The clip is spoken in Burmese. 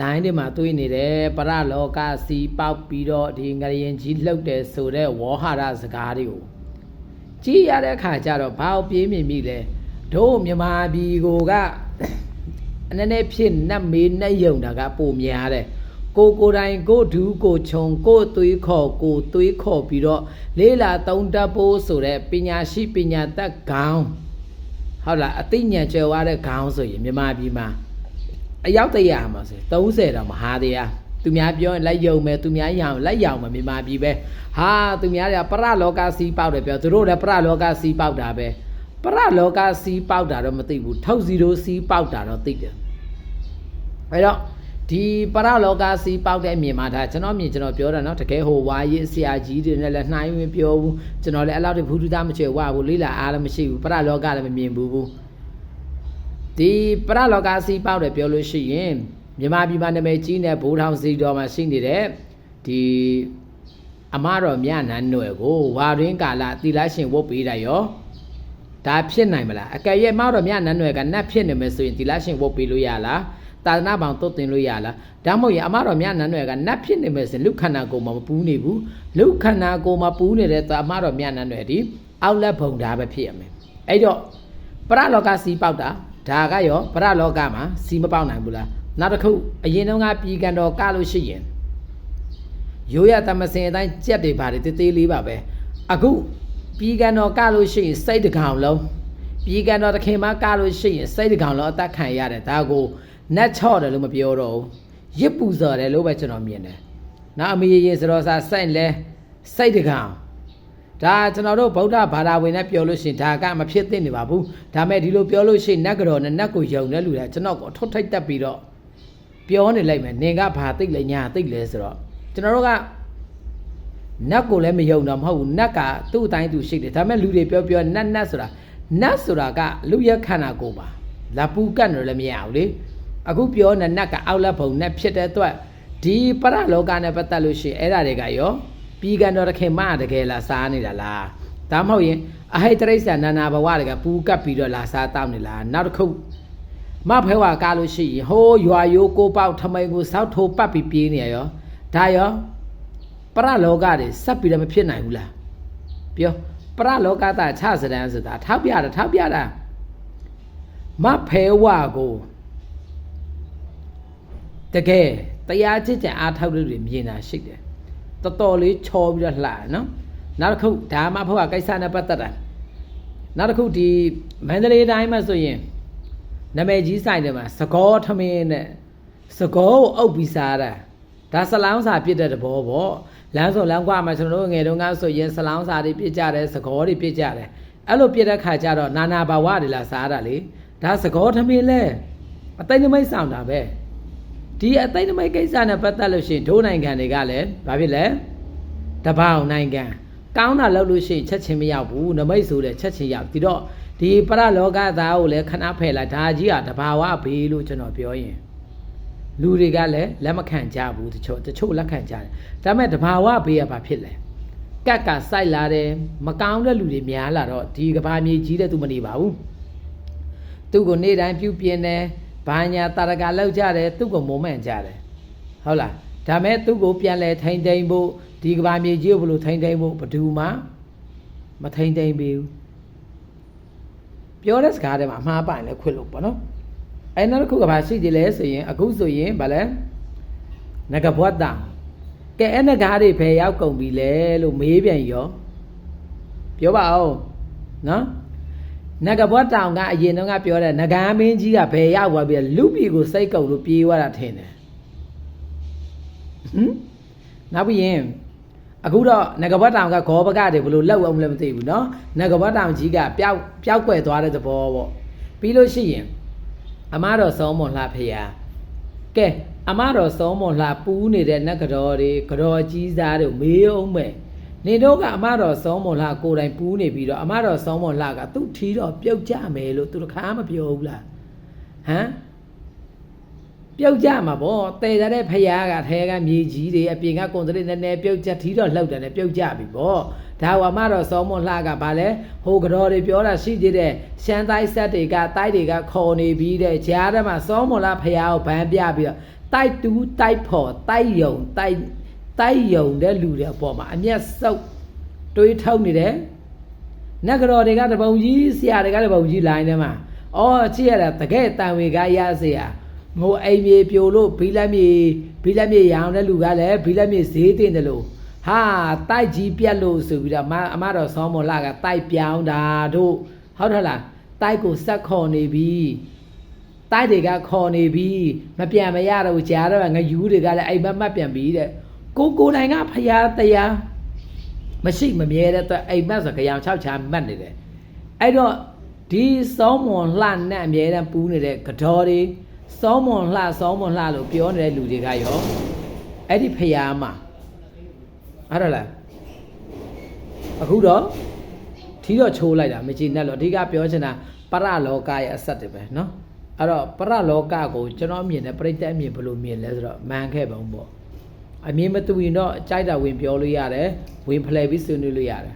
လိုင်းတွေမှာတွေးနေတယ်ပရလောကစီပေါက်ပြီးတော့ဒီငရင်ကြီးလှုပ်တယ်ဆိုတဲ့ဝေါဟာရစကားတွေကိုကြည့်ရတဲ့အခါကျတော့ဘာကိုပြေးမြင်မိလဲတို့မြမာပြည်ကိုကအနည်းနည်းဖြစ်နတ်မေးနတ်ယုံတာကပုံများတယ်ကိုကိုယ်တိုင်ကိုဒူးကိုခြုံကိုသွေးခေါ်ကိုသွေးခေါ်ပြီးတော့လေးလာသုံးတတ်ဖို့ဆိုတဲ့ပညာရှိပညာတတ်ခေါင်းဟုတ်လားအသိဉာဏ်ကျွယ်ဝတဲ့ခေါင်းဆိုရင်မြန်မာပြည်မှာ အယောက်တရာမှာဆို30တော့မဟာတရားသူများပြောရင်လက်ယုံမယ်သူများရအောင်လက်ရအောင်မမြန်မာပြည်ပဲဟာသူများတွေကပရလောကစီးပေါက်တယ်ပြောသူတို့လည်းပရလောကစီးပေါက်တာပဲပရလောကစီးပေါက်တာတော့မသိဘူးထုတ်စီတို့စီးပေါက်တာတော့သိတယ်အဲတော့ဒီပရလောကစီးပေါက်တဲ့အမြင်မှာဒါကျွန်တော်မြင်ကျွန်တော်ပြောတာနော်တကယ်ဟိုဝါရေးဆရာကြီးတွေနဲ့လည်းနှိုင်းဝင်ပြောဘူးကျွန်တော်လည်းအဲ့လောက်တွေဘုဒ္ဓသမချေဝါဘူးလိလာအားလည်းမရှိဘူးပရလောကလည်းမမြင်ဘူးဘူး ဒီပရလောကစီပေါက်တယ်ပြောလို့ရှိရင်မြန်မာပြည်မှာနာမည်ကြီးတဲ့ဘိုးထောင်စီတော်မှာရှိနေတဲ့ဒီအမတော်မြနန်းနွယ်ကိုဝါရင်းကာလသီလရှင်ဝတ်ပေးတာရောဒါဖြစ်နိုင်မလားအကယ်၍မတော်မြနန်းနွယ်ကနတ်ဖြစ်နေမယ်ဆိုရင်သီလရှင်ဝတ်ပေးလို့ရလားသာသနာပေါင်းတုတ်တင်လို့ရလားဒါမှမဟုတ်ရင်အမတော်မြနန်းနွယ်ကနတ်ဖြစ်နေမယ်ဆိုရင်လူခန္ဓာကိုယ်မှာမပူးနေဘူးလူခန္ဓာကိုယ်မှာပူးနေတဲ့သာအမတော်မြနန်းနွယ်ဒီအောက်လက်ဘုံဓာပဲဖြစ်ရမယ်အဲ့တော့ပရလောကစီပေါက်တာ ဒါကရောပရလောကမှာစီမပေါက်နိုင်ဘူးလားနောက်တစ်ခုအရင်တုန်းကပြည်ကန်တော်ကလို့ရှိရင်ရိုးရသမစင်အတိုင်းကြက်တွေပါတယ်တေးသေးလေးပါပဲအခုပြည်ကန်တော်ကလို့ရှိရင်စိတ်တကောင်လုံးပြည်ကန်တော်တခင်မကလို့ရှိရင်စိတ်တကောင်လုံးအသက်ခံရတယ်ဒါကိုနတ်ချော့တယ်လို့မပြောတော့ဘူးရစ်ပူစော်တယ်လို့ပဲကျွန်တော်မြင်တယ်နောက်အမေရေစရောစာစိုက်လဲစိတ်တကောင် ဒါကျွန်တော်တို့ဗုဒ္ဓဘာသာဝင်နဲ့ပြောလို့ရှိရင်ဒါကမဖြစ်သင့်နေပါဘူးဒါမဲ့ဒီလိုပြောလို့ရှိရင်နတ်ကြော်နဲ့နတ်ကိုယုံတဲ့လူတွေကကျွန်တော်ကိုထုတ်ထိုက်တက်ပြီးတော့ပြောနေလိုက်မယ်နင်ကဘာသိလဲညာသိလဲဆိုတော့ကျွန်တော်တို့ကနတ်ကိုလည်းမယုံတော့မဟုတ်ဘူးနတ်ကသူ့အတိုင်းသူရှိတယ်ဒါမဲ့လူတွေပြောပြောနတ်နတ်ဆိုတာနတ်ဆိုတာကလူရခန္ဓာကိုယ်ပါလာပူကတ်တယ်လည်းမရဘူးလေအခုပြောနေနတ်ကအောက်လက်ဘုံနတ်ဖြစ်တဲ့အတွက်ဒီပရလောကနဲ့ပတ်သက်လို့ရှိရင်အဲ့ဒါတွေကရော ပြီးကန်တော်တခင်မတကယ်လားစားနေတာလားဒါမှမဟုတ်ရင်အဟိတ်တရိစ္ဆာန်နာနာဘဝတွေကပူကပ်ပြီးတော့လာစားတောက်နေလားနောက်တစ်ခုမဖဲဝါကားလို့ရှိရင်ဟိုးရွာယိုးကိုပေါက်ထမိန်ကိုစောက်ထိုးပတ်ပြီးပြေးနေရရောဒါရောပရလောကတွေဆက်ပြီးတော့မဖြစ်နိုင်ဘူးလားပြောပရလောကတာခြစဒန်းဆိုတာထောက်ပြတာထောက်ပြတာမဖဲဝါကိုတကယ်တရားချစ်ကြံအားထောက်လို့တွေမြင်တာရှိတယ် တော်တော်လေးချောပြီးတော့လှတယ်နော်နောက်တစ်ခုဒါမှဘုရားကိစ္စနဲ့ပတ်သက်တာနောက်တစ်ခုဒီမန္တလေးတိုင်းမှာဆိုရင်နာမည်ကြီးဆိုင်တယ်မှာသကောထမင်းနဲ့သကောကိုအုပ်ပြီးစားတာဒါဆလောင်းစာပြစ်တဲ့တဘောပေါ့လမ်းစုံလမ်းကွာမှာကျွန်တော်တို့ငယ်တုန်းကဆိုရင်ဆလောင်းစာတွေပြစ်ကြတယ်သကောတွေပြစ်ကြတယ်အဲ့လိုပြစ်တဲ့ခါကျတော့နာနာဘာဝတွေလာစားတာလေဒါသကောထမင်းလဲအသိနမိတ်ဆောင်တာပဲ ဒီအသိနမိတ်ကိစ္စနဲ့ပတ်သက်လို့ရှိရင်ဒိုးနိုင်ငံတွေကလည်းဘာဖြစ်လဲတပောင်နိုင်ငံကောင်းတာလုပ်လို့ရှိရင်ချက်ချင်းမရောက်ဘူးနမိတ်ဆိုတဲ့ချက်ချင်းရောက်ဒီတော့ဒီပရလောကသားကိုလည်းခဏဖယ်လိုက်ဒါကြီးကတဘာဝဘေးလို့ကျွန်တော်ပြောရင်လူတွေကလည်းလက်မခံကြဘူးတချို့တချို့လက်ခံကြတယ်ဒါပေမဲ့တဘာဝဘေးကဘာဖြစ်လဲကက်ကစိုက်လာတယ်မကောင်းတဲ့လူတွေများလာတော့ဒီကဘာမြေကြီးတဲ့သူမနေပါဘူးသူ့ကိုနေ့တိုင်းပြုပြင်းတယ် ဘာညာတာရကလောက်ကြတယ်သူ့ကိုမုံမှန်ကြတယ်ဟုတ်လားဒါမဲ့သူ့ကိုပြန်လဲထိမ့်သိမ့်ဖို့ဒီကဘာမြေကြီးကိုဘယ်လိုထိမ့်သိမ့်ဖို့ဘယ်သူမှမထိမ့်သိမ့်ဘူးပြောတဲ့စကားတွေမှာအမှားပိုင်လဲခွစ်လို့ပေါ့နော်အဲနောက်တစ်ခုကဘာရှိသေးလဲဆိုရင်အခုဆိုရင်ဗာလဲငကဘွတ်တာကဲအဲ့ငကားတွေဘယ်ရောက်ကုန်ပြီလဲလို့မေးပြန်ရောပြောပါဦးနော် နဂဘွားတောင်ကအရင်တော့ကပြောတဲ့နဂါမင်းကြီးကဘယ်ရောက်သွားပြီလဲလူပြည်ကိုစိတ်ကုံလို့ပြေးသွားတာထင်တယ်ဟမ်နောက်ပြီးရင်အခုတော့နဂဘွားတောင်ကဂောဘကတွေဘယ်လိုလောက်အောင်လဲမသိဘူးเนาะနဂဘွားတောင်ကြီးကပျောက်ပျောက်ကွယ်သွားတဲ့သဘောပေါ့ပြီးလို့ရှိရင်အမားတော်စောမွန်လှဖေယာကဲအမားတော်စောမွန်လှပူးနေတဲ့နဂတော်တွေဂတော်ကြီးစားတွေမေးအောင်မဲ့ နေတော့ကအမတော်စောမွန်လှကိုယ်တိုင်ပူးနေပြီးတော့အမတော်စောမွန်လှကသူ့ထီတော့ပြုတ်ကြမယ်လို့သူတခါမပြောဘူးလားဟမ်ပြုတ်ကြမှာပေါ့တဲကြတဲ့ဖယားကထဲကမြေကြီးတွေအပြင်ကကွန်စရစ်နည်းနည်းပြုတ်ကြထီတော့လှုပ်တယ်နဲ့ပြုတ်ကြပြီပေါ့ဒါကအမတော်စောမွန်လှကဗာလဲဟိုကြော်တွေပြောတာရှိသေးတယ်ရှမ်းတိုင်းဆက်တွေကတိုက်တွေကခေါ်နေပြီးတဲ့ကြားထဲမှာစောမွန်လှဖယားကိုဗန်းပြပြီးတော့တိုက်တူးတိုက်ဖို့တိုက်ယုံတိုက် တိုက်ယုံတဲ့လူတွေအပေါ်မှာအမျက်စုပ်တွေးထုံနေတယ်နတ်ကတော်တွေကတပုံကြီးဆရာတွေကတပုံကြီးလိုင်းထဲမှာအော်ကြည့်ရတာတကယ်တန်ဝေကရဆရာငိုအိမ်မြေပြိုလို့ဘီလက်မြေဘီလက်မြေရောင်တဲ့လူကလည်းဘီလက်မြေဈေးတင်တယ်လို့ဟာတိုက်ကြီးပြက်လို့ဆိုပြီးတော့မအမတော်ဆောင်းမလာကတိုက်ပြောင်းတာတို့ဟုတ်တယ်လားတိုက်ကိုစက်ခေါ်နေပြီတိုက်တွေကခေါ်နေပြီမပြန်မရတော့ဘူးကြားတော့ငယူးတွေကလည်းအိမ်မက်မက်ပြန်ပြီတဲ့ ကိုကိုနိုင်ကဖရာတရားမရှိမမြဲတဲ့အတွက်အိမ်မက်ဆိုကြံ6ချာမတ်နေတယ်အဲ့တော့ဒီစောင်းမွန်လှနဲ့အမြဲတမ်းပူးနေတဲ့ကတော်တွေစောင်းမွန်လှစောင်းမွန်လှလို့ပြောနေတဲ့လူတွေကရောအဲ့ဒီဖရာမှာအဲ့ဒါလားအခုတော့ထီးတော့ချိုးလိုက်တာမကြည့်နဲ့လို့အဓိကပြောချင်တာပရလောကရဲ့အဆက်တွေပဲเนาะအဲ့တော့ပရလောကကိုကျွန်တော်မြင်တယ်ပြိတ္တအမြင်ဘယ်လိုမြင်လဲဆိုတော့မှန်ခဲ့ပါဦးပေါ့ အမြင်မတူရင်တော့ကြိုက်တာဝင်ပြောလို့ရတယ်ဝင်ဖလှယ်ပြီးဆွေးနွေးလို့ရတယ်